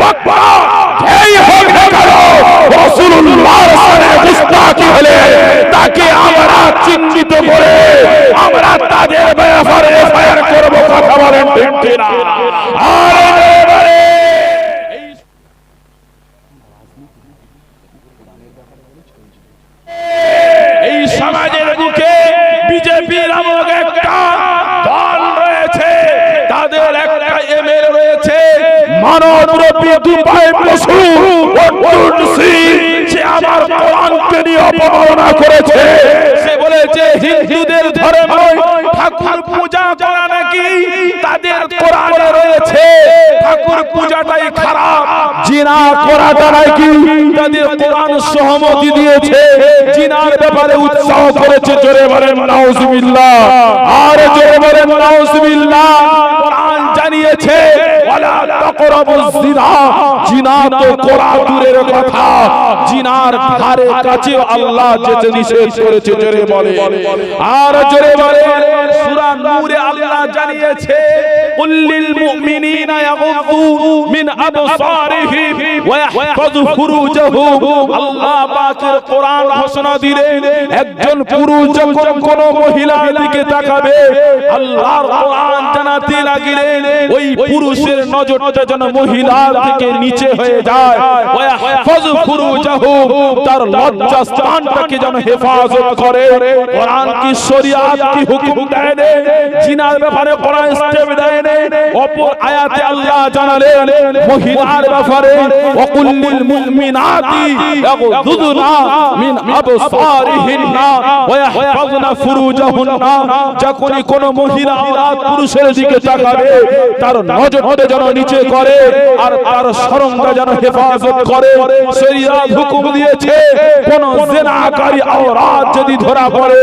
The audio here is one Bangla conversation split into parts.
বক্তা যেই হোক তাকে আমরা চিহ্নিত করে আমরা তাদের ব্যাপারে এফআইআর কথা বলেন আর মানবরূপী দুপায় পশু অর্জুন সিং, সে আমার কোরআনকে নিয়ে করেছে। সে বলেছে, হিন্দুদের ধর্ম উৎসাহ করেছে আর জোরে বলেন, নাউজুবিল্লাহ। কোরআন কাছে আল্লাহ আল্লাহ জানিয়েছে আল্লাহ একজন পুরুষ যখন কোন মহিলার দিকে তাকাবে কোরআন জানাতে লাগিলেন ওই পুরুষের নজরটা যেন মহিলার থেকে নিচে হয়ে যায়। তার লজ্জা স্থানটাকে যেন হেফাজত করে। কোরআন কি শরিয়াত কি হুকুম দেয় নে? জিনার ব্যাপারে কোরআন স্টেপ দেয় নে। অপর আয়াতে আল্লাহ জানালেন মহিলার ব্যাপারে ওয়াকুল্লিল মুমিনাতি ইয়াগুদুনা মিন আবসারিহিন্না ওয়া ইয়াহফাযনা ফুরুজাহুন্না। যখনই কোন মহিলা পুরুষের দিকে তাকাবে তার নজরটা যেন নিচে করে আর তার শরমটা যেন হেফাজত করে শরীয়ত হুকুম দিয়েছে কোন জেনাকারী আওরাত যদি ধরা পড়ে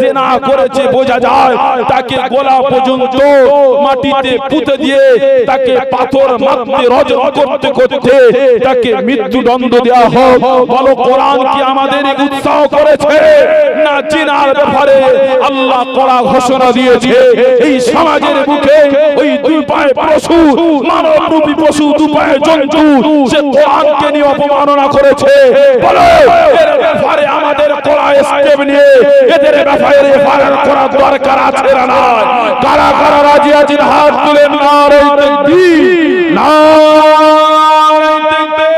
জেনা করেছে বোঝা যায় তাকে গোলা পর্যন্ত মাটিতে পুঁতে দিয়ে তাকে পাথর মারতে রজন করতে করতে তাকে মৃত্যুদণ্ড দেওয়া হোক। বলো কোরআন কি আমাদের উৎসাহ করেছে? না জিনার ব্যাপারে আল্লাহ কড়া ঘোষণা দিয়েছে। এই সমাজের বুকে ওই দুই পায়ে পশু মানব রূপী পশু দু পায়ে জন্তু সে কোরআনকে নিয়ে অপমাননা করেছে। বলো, এর ব্যাপারে আমাদের কড়া স্টেপ নিয়ে এদের ব্যাপারে এফআইআর করা দরকার আছে না কারা কারা রাজি আছেন? হাত তুলেন নারে তাকবীর নারে তাকবীর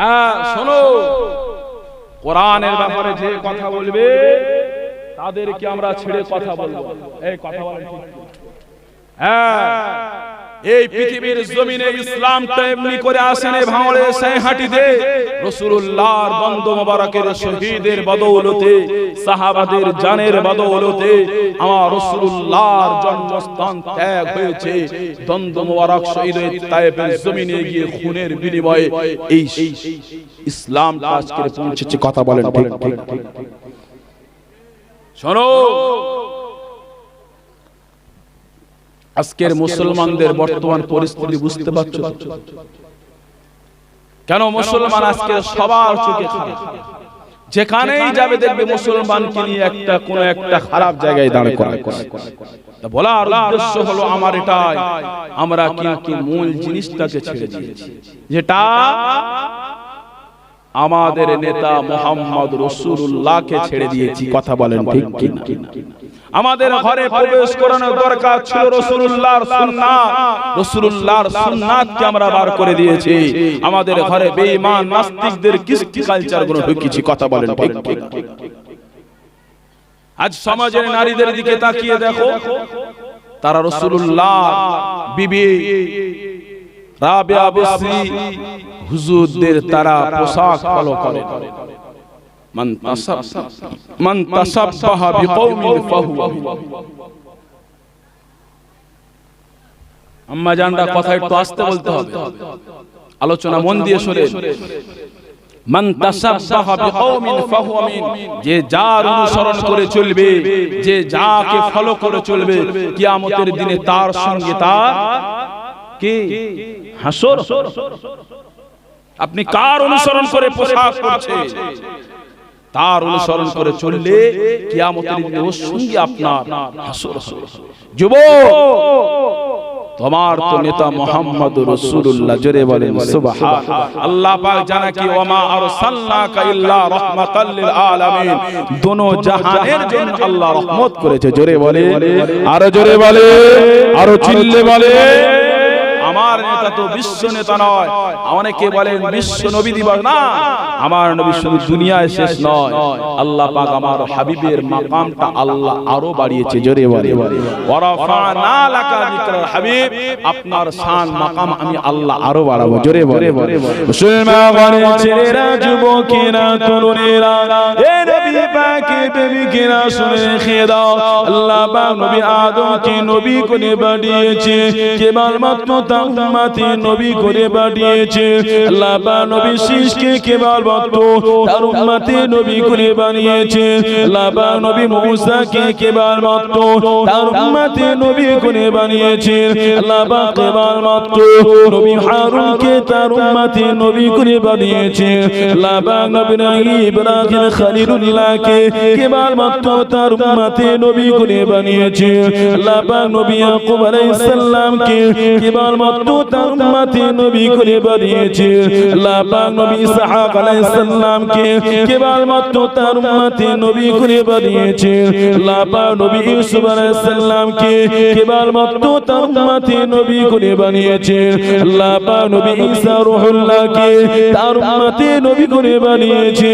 হ্যাঁ শোনো। কোরআনের ব্যাপারে যে কথা বলবে, তাদেরকে আমরা ছেড়ে কথা বলব। এই কথা বলেন। হ্যাঁ। এই পৃথিবীর জমিনে ইসলামটা এমনি করে আসেন এই ভাঙড়ে সাইহাটিতে রাসূলুল্লাহর বন্ধ মোবারকের শহীদের বদৌলতে, সাহাবাদের জানের বদৌলতে আমার রাসূলুল্লাহর জন্মস্থান ত্যাগ হয়েছে। দ্বন্দ্ব মোবারক শহীদের তায়েফের জমিনে গিয়ে খুনের বিনিময়ে এই ইসলাম আজকে পৌঁছেছে, কথা বলেন শোনো আজকের মুসলমানদের বর্তমান পরিস্থিতি বুঝতে পারছ? কেন মুসলমান আজকে সবার চোখে যেখানেই যাবে দেখবে মুসলমানকে নিয়ে একটা কোন একটা খারাপ জায়গায় দাঁড় করা বলার উদ্দেশ্য হলো আমার এটাই। আমরা কিন্তু মূল জিনিসটাকে ছেড়ে দিয়েছি। যেটা আমাদের নেতা মোহাম্মদ রসুল্লাহকে ছেড়ে দিয়েছি কথা বলেন ঠিক কিনা? আমাদের ঘরে প্রবেশ করানোর দরকার ছিল রসুল্লাহর সুন্নাত রসুল্লাহর সুন্নাতকে আমরা বার করে দিয়েছি। আমাদের ঘরে বেঈমান নাস্তিকদের কৃষ্টি কালচারগুলো ঢুকিয়েছি কথা বলেন ঠিক কিনা? আজ সমাজের নারীদের দিকে তাকিয়ে দেখো তারা রসুল্লাহ বিবি রাবিয়া বসরি হুজুরদের তারা পোশাক ফলো করে। মান মান তাসাব্বাহা বিকওমিন ফাহুয়া। আম্মা জানরা কথা একটু আস্তে বলতে হবে। আলোচনা মন দিয়ে শুনে মান তাসাব্বাহা বিকওমিন ফাহুয়া মিন। যে যার অনুসরণ করে চলবে যে যাকে ফলো করে চলবে কি কিয়ামতের দিনে তার সঙ্গে তার কি? হাসর। আপনি কার অনুসরণ করে পোশাক করছে তার অনুসরণ করে চললে কিয়ামতের দিনে ওর সঙ্গে আপনার হাসর যুবক! তোমার তো নেতা মোহাম্মদ জোরে বলেন সুবহান আল্লাহ পাক জানা কি ওমা আরসালনাকা ইল্লা রাহমাতাল লিল আলামিন দোনো জাহানের জন্য আল্লাহ রহমত করেছে জোরে বলে আরও জোরে বলে আরও চিল্লে বলে আমার নেতা তো বিশ্ব নেতা নয়। অনেকে বলেন বিশ্ব নবী দিবস না। আমার নবী শুধু দুনিয়ায় শেষ নয়। আল্লাহ পাক আমার হাবিবের মাকামটা আল্লাহ আরও বাড়িয়েছে জোরে বলে ওয়ারাফানা লাকা যিকরাল হাবিব আপনার শান মাকাম আমি আল্লাহ আরও বাড়াবো জোরে বলে মুসলমানের ছেলেরা যুবকেরা তরুণেরা এ নবী পাকে প্রেমিকেরা শুনে খেয়ে দাও। আল্লাহ পাক নবী আদমকে নবী করে পাঠিয়েছে কেবলমাত্র তার উম্মতে নবী করে পাঠিয়েছে আল্লাহ নবী শীষকে কেবলমাত্র তার নবী করে বানিয়েছে। পাক নবী মুসাকে কেবলমাত্র তার নবী করে বানিয়েছে। কেবলমাত্র নবী হারুনকে তার নবী করে বানিয়েছে। নবী ইব্রাহিম কেবলমাত্র তার নবী করে বানিয়েছে। নবী ইয়াকুব আলাইহিস সালামকে কেবলমাত্র তার উম্মতে নবী করে বানিয়েছে। আল্লাহ পাক নবী ইসহাক আলাইহিস সালামকে কেবলমাত্র তার উম্মতে নবী করে বানিয়েছে। আল্লাহ পাক নবী ইউসুফ আলাইহিস সালামকে কেবলমাত্র তার উম্মতে নবী করে বানিয়েছে। আল্লাহ পাক নবী ঈসা রূহুল্লাহকে তার উম্মতে নবী করে বানিয়েছে।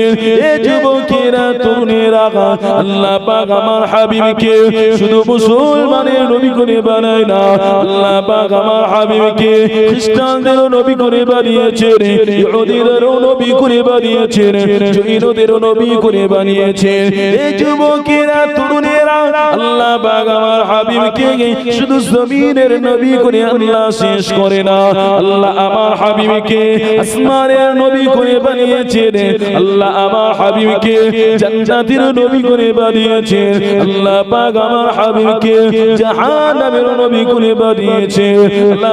এ যুবকেরা, তরুণেরা আল্লাহ পাক আমার হাবিবকে শুধু মুসলমানের নবী করে বানায় না আল্লাহ পাক আমার হাবিবকে খ্রিস্টানদের নবী করে বানিয়েছে ইহুদিদেরও নবী করে বানিয়েছে জৈনদেরও নবী করে বানিয়েছে এই যুবকেরা, তরুণেরা, আল্লাহ পাক আমার হাবিবকে শুধু জমিনের নবী করে আল্লাহ শেষ করে না, আল্লাহ আমার হাবিবকে আসমানের নবী করে বানিয়েছে আল্লাহ আমার হাবিবকে জান্নাতের নবী করে বানিয়েছে আল্লাহ পাক আমার হাবিবকে জাহান্নামের নবী করে বানিয়েছে আল্লাহ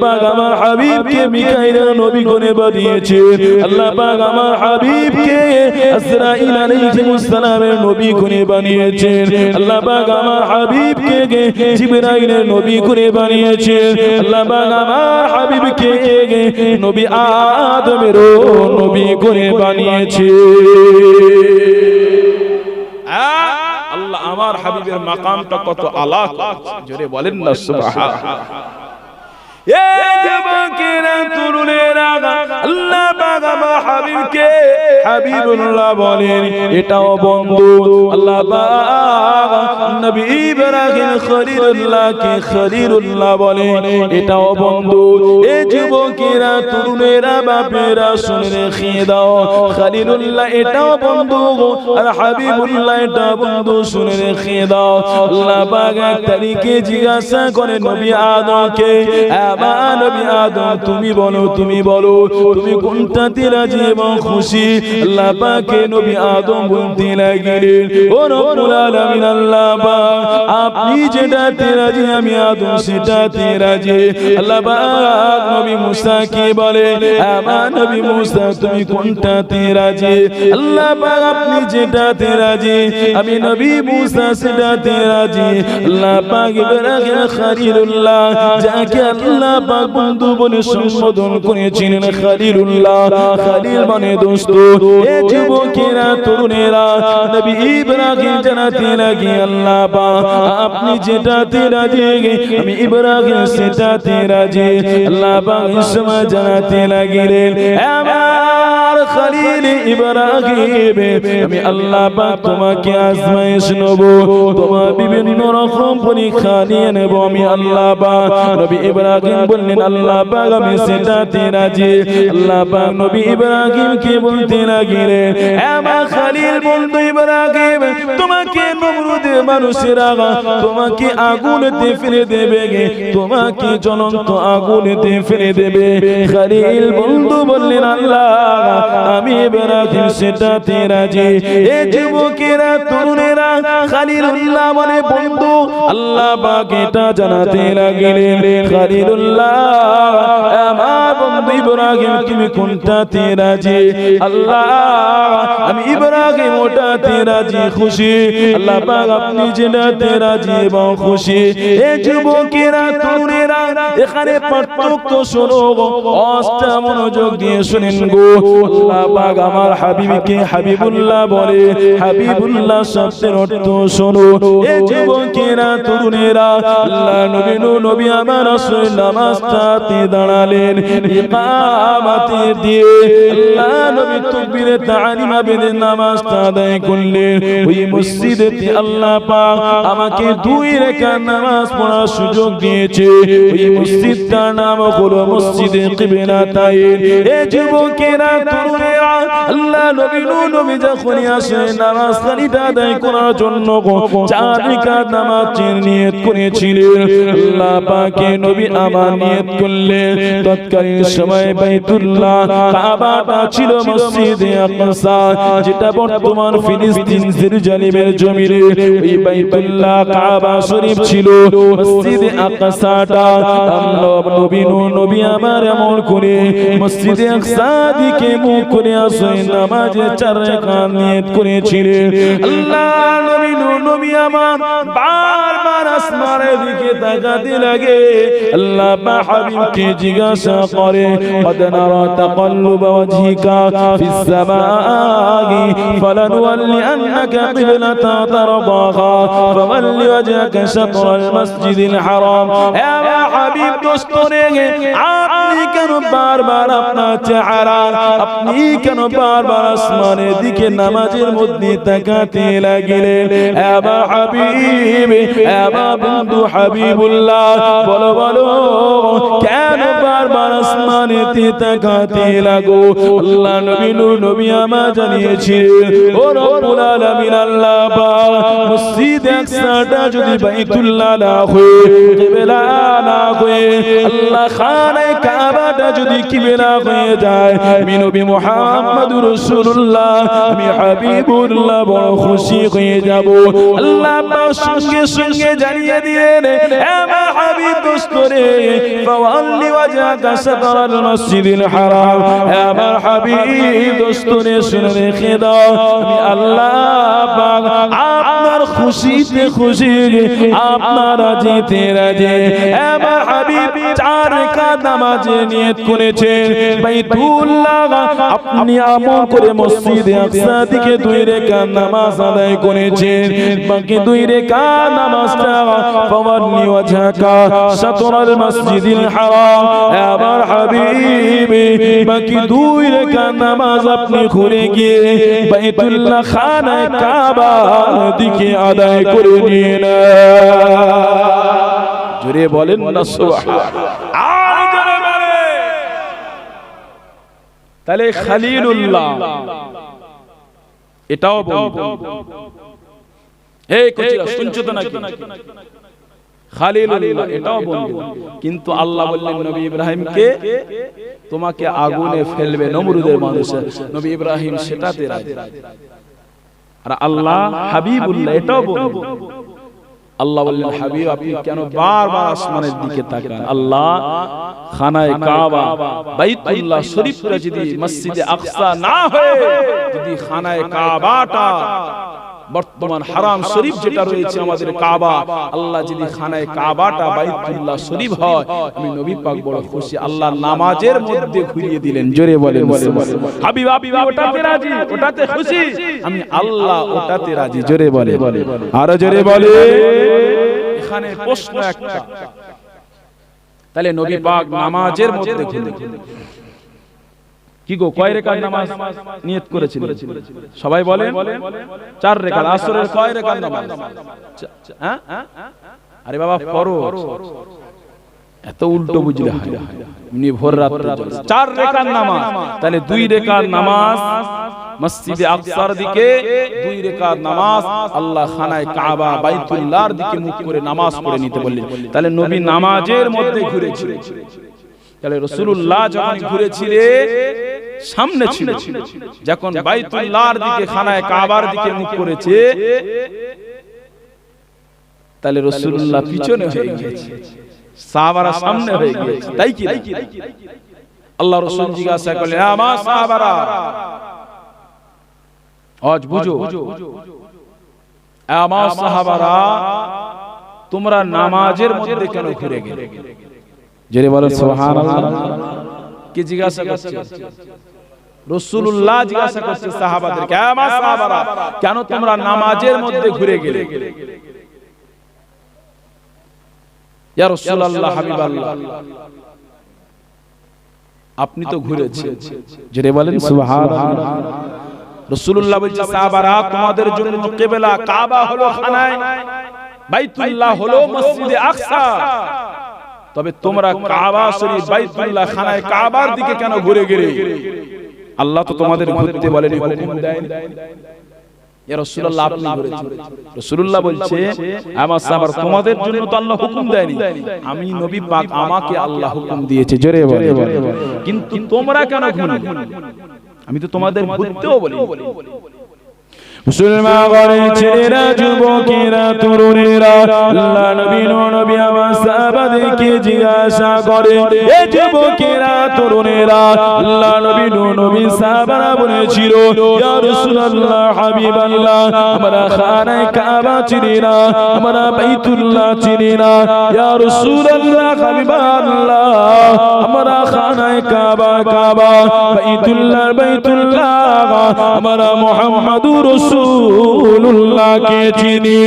পাক নবী করে বানিয়েছে। আল্লাহ পাক আমার নবী করে বানিয়েছে। আল্লাহ আমার হাবিবকে নবী আদমেরও নবী করে বানিয়েছে। আল্লাহ আমার হাবিবের মাকামটা কত আলাদা জোরে বলেন না সুবহান এ যুবকেরা এটাও বন্ধু, আল্লাহ যুবকেরা তরুণেরা বাপেরা শুনে রেখে দাও। খলিলুল্লাহ, এটাও বন্ধু আর হাবিবুল্লাহ এটা বন্ধু শুনে রেখে দাও। আল্লাহ পাক তারিখে জিজ্ঞাসা করে নবী আদমকে আমার নবী আদম, তুমি বলো তুমি বলো, তুমি কোনটাতে রাজি এবং খুশি? আল্লাহ পাকে নবী আদম বলতে লাগলেন, ও রব্বুল আলামিন, আল্লাহ পাক, আপনি যেটাতে রাজি, আমি আদম সেটাতে রাজি। আল্লাহ পাক নবী মুসাকে বলে, আমার নবী মুসা, তুমি কোনটাতে রাজি? আল্লাহ পাক, আপনি যেটাতে রাজি, আমি নবী মুসা সেটাতে রাজি। আল্লাহ পাক, ইব্রাহিম খলিলুল্লাহ, যাকে আল্লাহ পাক বন্ধু বলে সম্বোধন করেছিলেন খালিলুল্লাহ। খালিল মানে দোস্ত, এ যুবকেরা, তরুণেরা, নবী ইব্রাহিম জানাতে লাগি আল্লাহ পাক আপনি যেটাতে রাজি, আমি ইব্রাহিম সেটাতে রাজি। আল্লাহ পাক ইসমা জানাতে লাগিলেন। আমার খলিল ইব্রাহিম, আমি আল্লাহ পাক তোমাকে আজমাইশ নেব, তোমার বিভিন্ন রকম পরীক্ষা নিয়ে নেব, আমি আল্লাহ পাক নবী ইব্রাহিম বললেন, আল্লাহ পাক আমি সেটাতে রাজি, আল্লাহ পাক নবী ইব্রাহিম কে বলতে লাগিলেন আমার খলিল বন্ধু ইব্রাহিম, তোমাকে নমরুদের মানুষেরা তোমাকে আগুনেতে ফেলে দেবে গে, তোমাকে জ্বলন্ত আগুনেতে ফেলে দেবে। খলিল বন্ধু বললেন, আল্লাহ আমি ইব্রাহিম সেটাতে রাজি। এ যুবকেরা, তরুণেরা, খালিলুল্লাহ মানে বন্ধু, আল্লাহ পাক এটা জানাতে লাগিলেন। খালিলুল্লাহ, আমার বন্ধু ইব্রাহিম, তুমি কোনটাতে রাজি? আল্লাহ, আমি ইব্রাহিম, ওটাতে রাজি, খুশি। আল্লাহ পাক আপনি যেটাতে রাজি এবং খুশি। এ যুবকেরা, তরুণেরা, এখানে পার্থক্য শোনো অষ্টা মনোযোগ দিয়ে শুনেন গো। আল্লাহ আমার হাবিবকে হাবিবুল্লাহ বলে, হাবিবুল্লাহ শব্দের অর্থ শোনো যুবকেরা, তরুণেরা, আল্লাহ নবী নবী আমার রাসূল নামাজটাতে দাঁড়ালেন ইকামাতে দিয়ে আল্লাহ নবী তাকবীরে তালিমা বেঁধে নামাজটা আদায় করলেন। ওই মসজিদেতে আল্লাহ পাক আমাকে দুই রাকাত নামাজ পড়ার সুযোগ দিয়েছে। ওই মসজিদটার নাম হলো মসজিদে কিবলাতাইন এ যুবকেরা আল্লাহ নবী নূ নবী যখন আসেন নামাজ খালিটা আদায় করার জন্য চার রাকাত নামাজের নিয়ত করেছিলেন। আল্লাহ পাকে নবী আমার নিয়ত করলেন। তৎকালীন সময় বাইতুল্লাহ কাবাটা ছিল মসজিদে আকসা, যেটা বর্তমান ফিলিস্তিন জেরুজালেমের জমিনে ওই বাইতুল্লাহ কাবা শরীফ ছিল, মসজিদে আকসাটা। আল্লাহ নবী নূ নবী আমার এমন করে, মসজিদে আকসা দিকে মুখ করে আসে, নামাজে চার রাকাত নিয়ত করেছিলেন আল্লাহ নবী নূ নবী আমার বারবার আসমানের দিকে তাকাতে লাগে আল্লাহ বা হাবিবকে জিজ্ঞাসা করে قد نرى تقلب وجهك في السماء فلنولئنك قبلة ترضاها فول وجهك شطر المسجد الحرام يا حبيب দোষ করে আপনি কেন বারবার আপনার চেহারা, আপনি কেন বারবার আসমানের দিকে নামাজের মধ্যে তাকাতে লাগিলেন? আবা হাবিব আবা বন্ধু হাবিবুল্লাহ, বলো বলো, কেন বারবার আসমানের দিকে তাকাতে লাগো? আল্লাহ নবী নূর নবী আমার জানিয়েছিলেন, ও রব্বুল আলামিন, আল্লাহ মসজিদ একসাটা যদি বাইতুল্লাহ না হয়ে, কেবলা না হয়ে আল্লাহ খানে কাবাটা যদি কিবলা হয়ে যায়। আমি নবী মুহাম্মদুর রাসূলুল্লাহ, আমি হাবিবুল্লাহ বড় খুশি হয়ে যাব। আল্লাহ পাক সঙ্গে সঙ্গে জানিয়ে দিলেন আমার হাবিব দোস্তরে, ফাওয়াল্লি ওয়াজহাকা শাতরাল মসজিদিল হারাম। আমার হাবিব দোস্তরে শুনে রেখে দাও। আমি আল্লাহ পাক খুশিতে খুশি আপনার রাজিতে রাজি। আমার হাবিব চার নামাজে নিয়ত করেছেন বাইতুল্লাহ, আপনি আমল করে মসজিদে আকসা দিকে দুই রেখাত নামাজ আদায় করেছেন বাকি দুই রেখাত নামাজটা ফাওয়াল্লি ওয়াজহাকা শাতরাল মসজিদিল হারাম। আমার হাবিব, বাকি দুই নামাজ আপনি ঘুরে গিয়ে বাইতুল্লাহ খানায় কাবা দিকে আদায় করে নিয়ে না বলেন না তাহলে খালিলুল্লাহ, এটাও বন্ধু এই কচিরা, শুনছো তো নাকি? খালিলুল্লাহ এটাও বন্ধু কিন্তু আল্লাহ বললেন নবী ইব্রাহিমকে তোমাকে আগুনে ফেলবে নমরুদের মানুষে নবী ইব্রাহিম সেটাতে রাজি। আর আল্লাহ হাবিবুল্লাহ এটাও বন্ধু আল্লাহ বললেন হাবিব আপনি কেন বারবার আসমানের দিকে তাকান? আল্লাহ খানায় কাবা বাইতুল্লাহ শরীফটা যদি মসজিদে আকসা না হয়ে যদি খানায় কাবাটা বর্তমান হারাম শরীফ যেটা রয়েছে আমাদের কাবা। আল্লাহ যদি খানায় কাবাটা বাইতুল্লাহ শরীফ হয়। আমি নবী পাক বড় খুশি। আল্লাহ নামাজের মধ্যে ঘুরিয়ে দিলেন। জোরে বলে হাবিব আপনি ওটাতে রাজি ওটাতে খুশি। আমি আল্লাহ ওটাতে রাজি। জোরে বলে আরও জোরে বলে এখানে প্রশ্ন একটা। তাহলে নবী পাক নামাজের মধ্যে ঘুরে কি গো কয় রেখার নামাজ নিয়ত করেছিলেন? সবাই বলেন চার রেখা আসরের কয় রেখার নামাজ? হ্যাঁ? আরে বাবা পড়ো এত উল্টো বুঝলে হয় এমনি ভোর রাত্রে চার রেখার নামাজ। তাহলে দুই রেখার নামাজ মসজিদে আকসার দিকে দুই রেখার নামাজ আল্লাহ খানায় কাবা বাইতুল্লাহর দিকে মুখ করে নামাজ পড়ে নিতে বললেন। তাহলে নবী নামাজের মধ্যে ঘুরেছিলেন তাহলে রসুল্লাহ যখন ঘুরেছিলেন সামনে ছিল। যখন বাইতুল্লাহর দিকে খানায় কাবার দিকে মুখ করেছে তাহলে রসুল্লাহ পিছনে হয়ে গিয়েছে। সাহাবারা সামনে হয়ে গিয়েছে। তাই কি? আল্লাহ রসুল জিজ্ঞাসা করলেন আমার সাহাবারা। আজ বুঝো। আমার সাহাবারা তোমরা নামাজের মধ্যে কেন ঘুরে গেলে? জেরে বলো সুবহানাল্লাহ। কে জিজ্ঞাসা করছে। রসুল্লাহ জিজ্ঞাসা করছে সাহাবাদেরকে আমার সাহাবারা, কেন তোমরা নামাজের মধ্যে ঘুরে গেলে? ইয়া হাবিবাল্লাহ, আপনি তো ঘুরেছেন। জেরে বলেন, সুবহানাল্লাহ। বলছে, সাহাবারা, তোমাদের জন্য কাবা হলো খানায়, বাইতুল্লাহ হলো মসজিদে আকসা। তবে তোমরা কাবা শরীফ বাইতুল্লাহ খানায় কাবার দিকে কেন ঘুরে গেলে? আল্লাহ তো তোমাদের ঘুরতে বলেনি হুকুম দেয়নি। ইয়া রাসূলুল্লাহ আপনি ঘুরেছেন। রাসূলুল্লাহ বলছে আমার সাহাবার তোমাদের জন্য তো আল্লাহ হুকুম দেয়নি। আমি নবী পাক আমাকে আল্লাহ হুকুম দিয়েছে। জোরে বলে কিন্তু তোমরা কেন আমি তো তোমাদের ঘুরতেও বলি মুসলমান ঘরে ছেলেরা, যুবকেরা, তরুণেরা, আল্লাহ নবী নবী আমার সাহাবাদেরকে জিজ্ঞাসা করে, এ যুবকেরা, তরুণেরা, আল্লাহ নবী নবী সাহাবারা বলেছিল, ইয়া রাসূলুল্লাহ, হাবিবাল্লাহ, আমরা খানায় কাবা চিনি না, আমরা বাইতুল্লাহ চিনি না, ইয়া রাসূলুল্লাহ, হাবিবাল্লাহ, আমরা খানায় কাবা কাবা, বাইতুল্লাহ বাইতুল্লাহ, আমরা মুহাম্মাদুর রাসূলুল্লাহকে চিনি।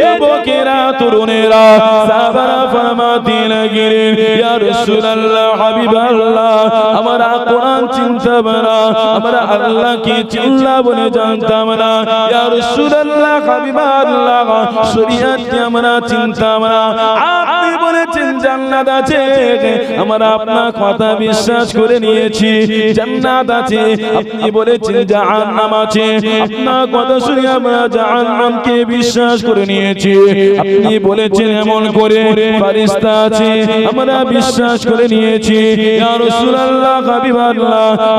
যুবকেরা, তরুণেরা সাহাবারা ফরমাতে লাগলেন ইয়া রাসূলুল্লাহ, হাবিবাল্লাহ, আমরা কোরআন চিনতাম না, আমরা আল্লাহকে চিনলা বলে জানতাম না। ইয়া রাসূলুল্লাহ, হাবিবাল্লাহ, শরীয়তকে আমরা চিনতাম না। আপনি জান্নাত আছে। আমরা আপনার কথা বিশ্বাস করে নিয়েছি। জান্নাত আছে। আপনি বলেছেন জাহান্নাম আছে। আপনার কথা শুনে আমরা জাহান্নামকে বিশ্বাস করে নিয়েছি। আপনি বলেছেন এমন করে আছে। আমরা বিশ্বাস করে নিয়েছি। ইয়া রাসূলুল্লাহ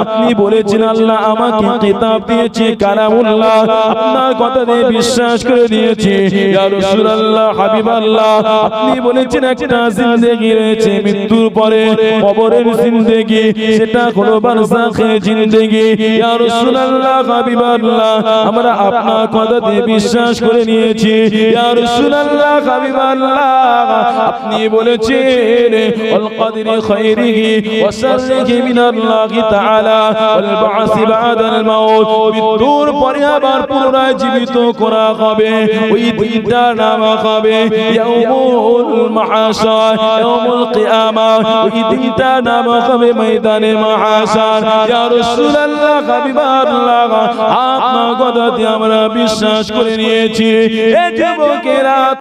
আপনি বলেছেন আল্লাহ আমাকে কিতাব দিয়েছে, কালামুল্লাহ। আপনার কথা দিয়ে বিশ্বাস করে নিয়েছি। ইয়া রাসূলুল্লাহ আপনি বলেছেন একটা জিন্দেগি রয়েছে, মৃত্যুর পরে কবরের জিন্দেগি, সেটা বারজাখের জিন্দেগি। ইয়া রাসূলুল্লাহ হাবিবাল্লাহ আমরা আপনার কথা দিয়ে বিশ্বাস করে নিয়েছি। ইয়া রাসূলুল্লাহ হাবিবাল্লাহ আপনি বলেছেন, ওয়াল কদরি ওয়া শাররিহি তাআলা ওয়াল বা'সি বা'দাল মাউত। মৃত্যুর পরে আবার পুনরায় জীবিত করা হবে। ওই দিনটা নাম হবে ইয়াউমুল ইয়াউমুল কিয়ামা ইদিতা নাম হবে ময়দানে মাহাশার ইয়া রাসূলুল্লাহ হাবিবাল্লাহ আপনার কথাতে আমরা বিশ্বাস করে নিয়েছি এ যুবকেরা